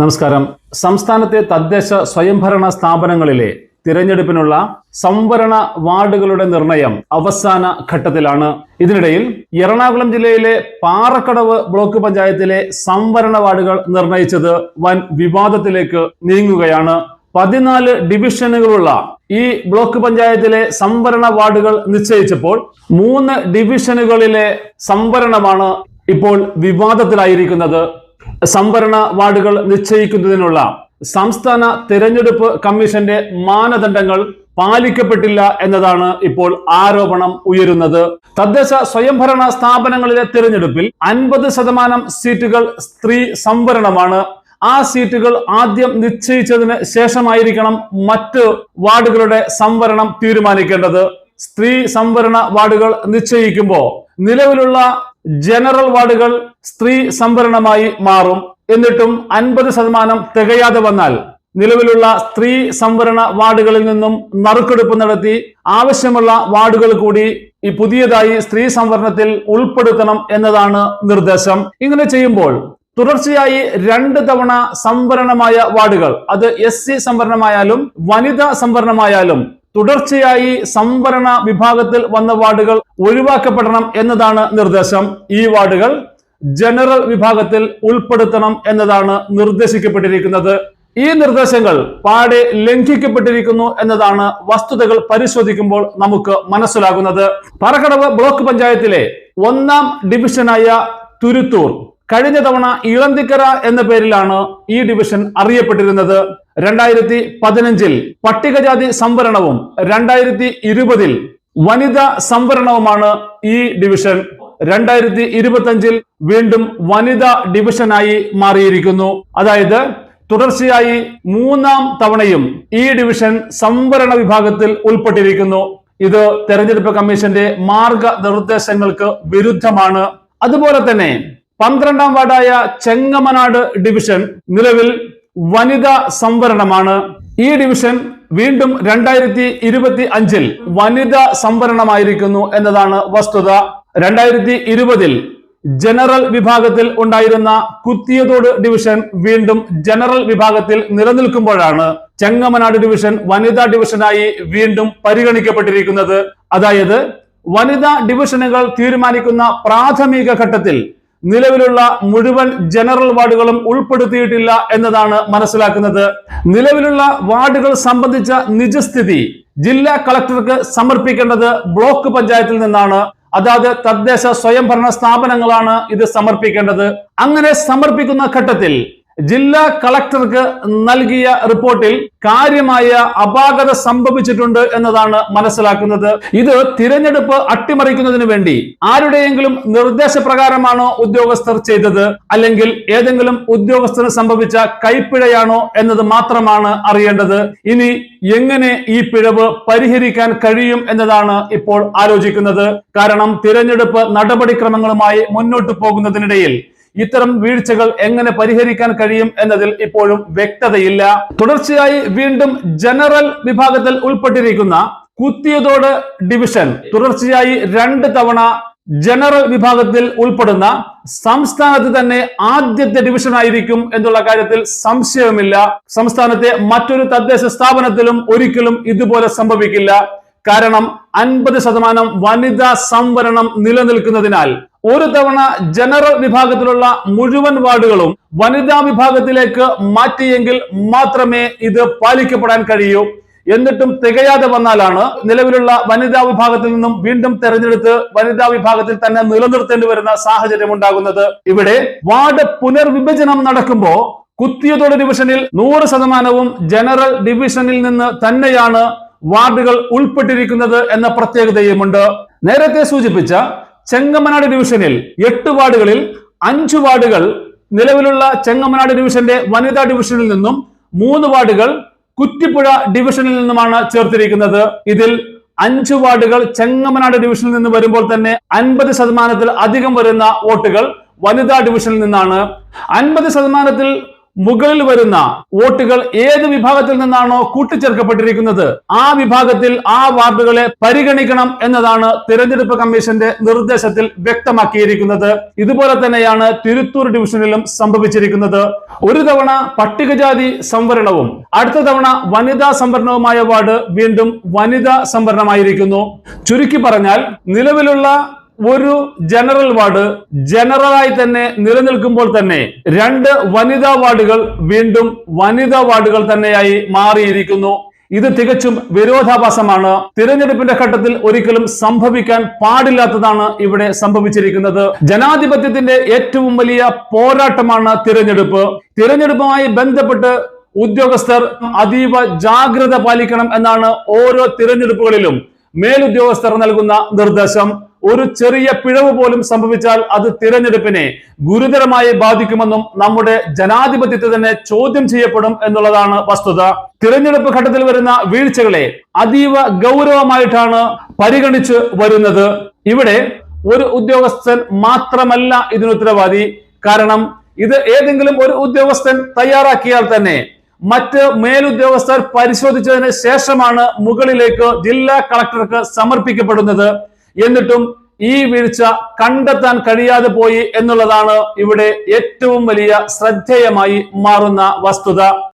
നമസ്കാരം. സംസ്ഥാനത്തെ തദ്ദേശ സ്വയംഭരണ സ്ഥാപനങ്ങളിലെ തിരഞ്ഞെടുപ്പിനുള്ള സംവരണ വാർഡുകളുടെ നിർണയം അവസാന ഘട്ടത്തിലാണ്. ഇതിനിടയിൽ എറണാകുളം ജില്ലയിലെ പാറക്കടവ് ബ്ലോക്ക് പഞ്ചായത്തിലെ സംവരണ വാർഡുകൾ നിർണയിച്ചത് വൻ വിവാദത്തിലേക്ക് നീങ്ങുകയാണ്. പതിനാല് ഡിവിഷനുകളുള്ള ഈ ബ്ലോക്ക് പഞ്ചായത്തിലെ സംവരണ വാർഡുകൾ നിശ്ചയിച്ചപ്പോൾ മൂന്ന് ഡിവിഷനുകളിലെ സംവരണമാണ് ഇപ്പോൾ വിവാദത്തിലായിരിക്കുന്നത്. സംവരണ വാർഡുകൾ നിശ്ചയിക്കുന്നതിനുള്ള സംസ്ഥാന തിരഞ്ഞെടുപ്പ് കമ്മീഷന്റെ മാനദണ്ഡങ്ങൾ പാലിക്കപ്പെട്ടില്ല എന്നതാണ് ഇപ്പോൾ ആരോപണം ഉയരുന്നത്. തദ്ദേശ സ്വയംഭരണ സ്ഥാപനങ്ങളിലെ തിരഞ്ഞെടുപ്പിൽ അൻപത് ശതമാനം സീറ്റുകൾ സ്ത്രീ സംവരണമാണ്. ആ സീറ്റുകൾ ആദ്യം നിശ്ചയിച്ചതിന് ശേഷമായിരിക്കണം മറ്റ് വാർഡുകളുടെ സംവരണം തീരുമാനിക്കേണ്ടത്. സ്ത്രീ സംവരണ വാർഡുകൾ നിശ്ചയിക്കുമ്പോൾ നിലവിലുള്ള ജനറൽ വാർഡുകൾ സ്ത്രീ സംവരണമായി മാറും. എന്നിട്ടും അൻപത് ശതമാനം തികയാതെ വന്നാൽ നിലവിലുള്ള സ്ത്രീ സംവരണ വാർഡുകളിൽ നിന്നും നറുക്കെടുപ്പ് നടത്തി ആവശ്യമുള്ള വാർഡുകൾ കൂടി ഈ പുതിയതായി സ്ത്രീ സംവരണത്തിൽ ഉൾപ്പെടുത്തണം എന്നതാണ് നിർദ്ദേശം. ഇങ്ങനെ ചെയ്യുമ്പോൾ തുടർച്ചയായി രണ്ട് തവണ സംവരണമായ വാർഡുകൾ അത് എസ് സി സംവരണമായാലും വനിതാ സംവരണമായാലും തുടർച്ചയായി സംവരണ വിഭാഗത്തിൽ വന്ന വാർഡുകൾ ഒഴിവാക്കപ്പെടണം എന്നതാണ് നിർദ്ദേശം. ഈ വാർഡുകൾ ജനറൽ വിഭാഗത്തിൽ ഉൾപ്പെടുത്തണം എന്നതാണ് നിർദ്ദേശിക്കപ്പെട്ടിരിക്കുന്നത്. ഈ നിർദ്ദേശങ്ങൾ പാടെ ലംഘിക്കപ്പെട്ടിരിക്കുന്നു എന്നതാണ് വസ്തുതകൾ പരിശോധിക്കുമ്പോൾ നമുക്ക് മനസ്സിലാകുന്നത്. പറക്കടവ് ബ്ലോക്ക് പഞ്ചായത്തിലെ ഒന്നാം ഡിവിഷനായ തുരുത്തൂർ കഴിഞ്ഞ തവണ ഇളന്തിക്കര എന്ന പേരിലാണ് ഈ ഡിവിഷൻ അറിയപ്പെട്ടിരുന്നത്. രണ്ടായിരത്തി പതിനഞ്ചിൽ പട്ടികജാതി സംവരണവും രണ്ടായിരത്തി ഇരുപതിൽ വനിതാ സംവരണവുമാണ് ഈ ഡിവിഷൻ രണ്ടായിരത്തി ഇരുപത്തി വീണ്ടും വനിതാ ഡിവിഷനായി മാറിയിരിക്കുന്നു. അതായത് തുടർച്ചയായി മൂന്നാം തവണയും ഈ ഡിവിഷൻ സംവരണ വിഭാഗത്തിൽ ഉൾപ്പെട്ടിരിക്കുന്നു. ഇത് തെരഞ്ഞെടുപ്പ് കമ്മീഷന്റെ മാർഗനിർദ്ദേശങ്ങൾക്ക് വിരുദ്ധമാണ്. അതുപോലെ തന്നെ പന്ത്രണ്ടാം വാർഡായ ചെങ്ങമനാട് ഡിവിഷൻ നിലവിൽ വനിതാ സംവരണമാണ്. ഈ ഡിവിഷൻ വീണ്ടും രണ്ടായിരത്തി ഇരുപത്തി അഞ്ചിൽ വനിതാ സംവരണമായിരിക്കുന്നു എന്നതാണ് വസ്തുത. രണ്ടായിരത്തി ഇരുപതിൽ ജനറൽ വിഭാഗത്തിൽ ഉണ്ടായിരുന്ന കുത്തിയതോട് ഡിവിഷൻ വീണ്ടും ജനറൽ വിഭാഗത്തിൽ നിലനിൽക്കുമ്പോഴാണ് ചെങ്ങമനാട് ഡിവിഷൻ വനിതാ ഡിവിഷനായി വീണ്ടും പരിഗണിക്കപ്പെട്ടിരിക്കുന്നത്. അതായത് വനിതാ ഡിവിഷനുകൾ തീരുമാനിക്കുന്ന പ്രാഥമിക ഘട്ടത്തിൽ നിലവിലുള്ള മുഴുവൻ ജനറൽ വാർഡുകളും ഉൾപ്പെടുത്തിയിട്ടില്ല എന്നതാണ് മനസ്സിലാക്കുന്നത്. നിലവിലുള്ള വാർഡുകൾ സംബന്ധിച്ച നിജസ്ഥിതി ജില്ലാ കളക്ടർക്ക് സമർപ്പിക്കേണ്ടത് ബ്ലോക്ക് പഞ്ചായത്തിൽ നിന്നാണ്. അതാത് തദ്ദേശ സ്വയംഭരണ സ്ഥാപനങ്ങളാണ് ഇത് സമർപ്പിക്കേണ്ടത്. അങ്ങനെ സമർപ്പിക്കുന്ന ഘട്ടത്തിൽ ജില്ലാ കളക്ടർക്ക് നൽകിയ റിപ്പോർട്ടിൽ കാര്യമായ അപാകത സംഭവിച്ചിട്ടുണ്ട് എന്നതാണ് മനസ്സിലാക്കുന്നത്. ഇത് തിരഞ്ഞെടുപ്പ് അട്ടിമറിക്കുന്നതിന് വേണ്ടി ആരുടെയെങ്കിലും നിർദ്ദേശപ്രകാരമാണോ ഉദ്യോഗസ്ഥർ ചെയ്തത്? അല്ലെങ്കിൽ ഏതെങ്കിലും ഉദ്യോഗസ്ഥന് സംഭവിച്ച കൈപ്പിഴയാണോ എന്നത് മാത്രമാണ് അറിയേണ്ടത്. ഇനി എങ്ങനെ ഈ പിഴവ് പരിഹരിക്കാൻ കഴിയും എന്നതാണ് ഇപ്പോൾ ആലോചിക്കുന്നത്. കാരണം തിരഞ്ഞെടുപ്പ് നടപടിക്രമങ്ങളുമായി മുന്നോട്ട് പോകുന്നതിനിടയിൽ ഇത്തരം വീഴ്ചകൾ എങ്ങനെ പരിഹരിക്കാൻ കഴിയും എന്നതിൽ ഇപ്പോഴും വ്യക്തതയില്ല. തുടർച്ചയായി വീണ്ടും ജനറൽ വിഭാഗത്തിൽ ഉൾപ്പെട്ടിരിക്കുന്ന കുത്തിയതോട് ഡിവിഷൻ തുടർച്ചയായി രണ്ട് തവണ ജനറൽ വിഭാഗത്തിൽ ഉൾപ്പെടുന്ന സംസ്ഥാനത്ത് തന്നെ ആദ്യത്തെ ഡിവിഷൻ ആയിരിക്കും എന്നുള്ള കാര്യത്തിൽ സംശയമില്ല സംസ്ഥാനത്തെ മറ്റൊരു തദ്ദേശ സ്ഥാപനത്തിലും ഒരിക്കലും ഇതുപോലെ സംഭവിക്കില്ല. കാരണം അൻപത് ശതമാനം വനിതാ സംവരണം നിലനിൽക്കുന്നതിനാൽ ഒരു തവണ ജനറൽ വിഭാഗത്തിലുള്ള മുഴുവൻ വാർഡുകളും വനിതാ വിഭാഗത്തിലേക്ക് മാറ്റിയെങ്കിൽ മാത്രമേ ഇത് പാലിക്കപ്പെടാൻ കഴിയൂ. എന്നിട്ടും തികയാതെ വന്നാലാണ് നിലവിലുള്ള വനിതാ വിഭാഗത്തിൽ നിന്നും വീണ്ടും തെരഞ്ഞെടുത്ത് വനിതാ വിഭാഗത്തിൽ തന്നെ നിലനിർത്തേണ്ടി വരുന്ന സാഹചര്യം ഉണ്ടാകുന്നത്. ഇവിടെ വാർഡ് പുനർവിഭജനം നടക്കുമ്പോ കുത്തിയതോട് ഡിവിഷനിൽ നൂറ് ശതമാനവും ജനറൽ ഡിവിഷനിൽ നിന്ന് തന്നെയാണ് വാർഡുകൾ ഉൾപ്പെട്ടിരിക്കുന്നത് എന്ന പ്രത്യേകതയുമുണ്ട്. നേരത്തെ സൂചിപ്പിച്ച ചെങ്ങമനാട് ഡിവിഷനിൽ എട്ട് വാർഡുകളിൽ അഞ്ചു വാർഡുകൾ നിലവിലുള്ള ചെങ്ങമനാട് ഡിവിഷന്റെ വനിതാ ഡിവിഷനിൽ നിന്നും മൂന്ന് വാർഡുകൾ കുറ്റിപ്പുഴ ഡിവിഷനിൽ നിന്നുമാണ് ചേർത്തിരിക്കുന്നത്. ഇതിൽ അഞ്ചു വാർഡുകൾ ചെങ്ങമനാട് ഡിവിഷനിൽ നിന്ന് വരുമ്പോൾ തന്നെ അൻപത് ശതമാനത്തിൽ അധികം വരുന്ന വോട്ടുകൾ വനിതാ ഡിവിഷനിൽ നിന്നാണ്. അൻപത് ശതമാനത്തിൽ മുകളിൽ വരുന്ന വോട്ടുകൾ ഏത് വിഭാഗത്തിൽ നിന്നാണോ കൂട്ടിച്ചേർക്കപ്പെട്ടിരിക്കുന്നത്? ആ വിഭാഗത്തിൽ ആ വാർഡുകളെ പരിഗണിക്കണം എന്നതാണ് തിരഞ്ഞെടുപ്പ് കമ്മീഷന്റെ നിർദ്ദേശത്തിൽ വ്യക്തമാക്കിയിരിക്കുന്നത്. ഇതുപോലെ തന്നെയാണ് തിരുത്തൂർ ഡിവിഷനിലും സംഭവിച്ചിരിക്കുന്നത്. ഒരു തവണ പട്ടികജാതി സംവരണവും അടുത്ത തവണ വനിതാ സംവരണവുമായ വാർഡ് വീണ്ടും വനിതാ സംവരണമായിരിക്കുന്നു. ചുരുക്കി പറഞ്ഞാൽ നിലവിലുള്ള ഒരു ജനറൽ വാർഡ് ജനറലായി തന്നെ നിലനിൽക്കുമ്പോൾ തന്നെ രണ്ട് വനിതാ വാർഡുകൾ വീണ്ടും വനിതാ വാർഡുകൾ തന്നെയായി മാറിയിരിക്കുന്നു. ഇത് തികച്ചും വിരോധാഭാസമാണ്. തിരഞ്ഞെടുപ്പിന്റെ ഘട്ടത്തിൽ ഒരിക്കലും സംഭവിക്കാൻ പാടില്ലാത്തതാണ് ഇവിടെ സംഭവിച്ചിരിക്കുന്നത്. ജനാധിപത്യത്തിന്റെ ഏറ്റവും വലിയ പോരാട്ടമാണ് തിരഞ്ഞെടുപ്പ്. തിരഞ്ഞെടുപ്പുമായി ബന്ധപ്പെട്ട് ഉദ്യോഗസ്ഥർ അതീവ ജാഗ്രത പാലിക്കണം എന്നാണ് ഓരോ തിരഞ്ഞെടുപ്പുകളിലും മേലുദ്യോഗസ്ഥർ നൽകുന്ന നിർദ്ദേശം. ഒരു ചെറിയ പിഴവ് പോലും സംഭവിച്ചാൽ അത് തിരഞ്ഞെടുപ്പിനെ ഗുരുതരമായി ബാധിക്കുമെന്നും നമ്മുടെ ജനാധിപത്യത്തെ തന്നെ ചോദ്യം ചെയ്യപ്പെടും എന്നുള്ളതാണ് വസ്തുത. തിരഞ്ഞെടുപ്പ് ഘട്ടത്തിൽ വരുന്ന വീഴ്ചകളെ അതീവ ഗൗരവമായിട്ടാണ് പരിഗണിച്ച് വരുന്നത്. ഇവിടെ ഒരു ഉദ്യോഗസ്ഥൻ മാത്രമല്ല ഇതിന് ഉത്തരവാദി. കാരണം ഇത് ഏതെങ്കിലും ഒരു ഉദ്യോഗസ്ഥൻ തയ്യാറാക്കിയാൽ തന്നെ മറ്റ് മേലുദ്യോഗസ്ഥർ പരിശോധിച്ചതിന് ശേഷമാണ് മുകളിലേക്ക് ജില്ലാ കളക്ടർക്ക് സമർപ്പിക്കപ്പെടുന്നത്. എന്നിട്ടും ഈ വീഴ്ച കണ്ടെത്താൻ കഴിയാതെ പോയി എന്നുള്ളതാണ് ഇവിടെ ഏറ്റവും വലിയ ശ്രദ്ധേയമായി മാറുന്ന വസ്തുത.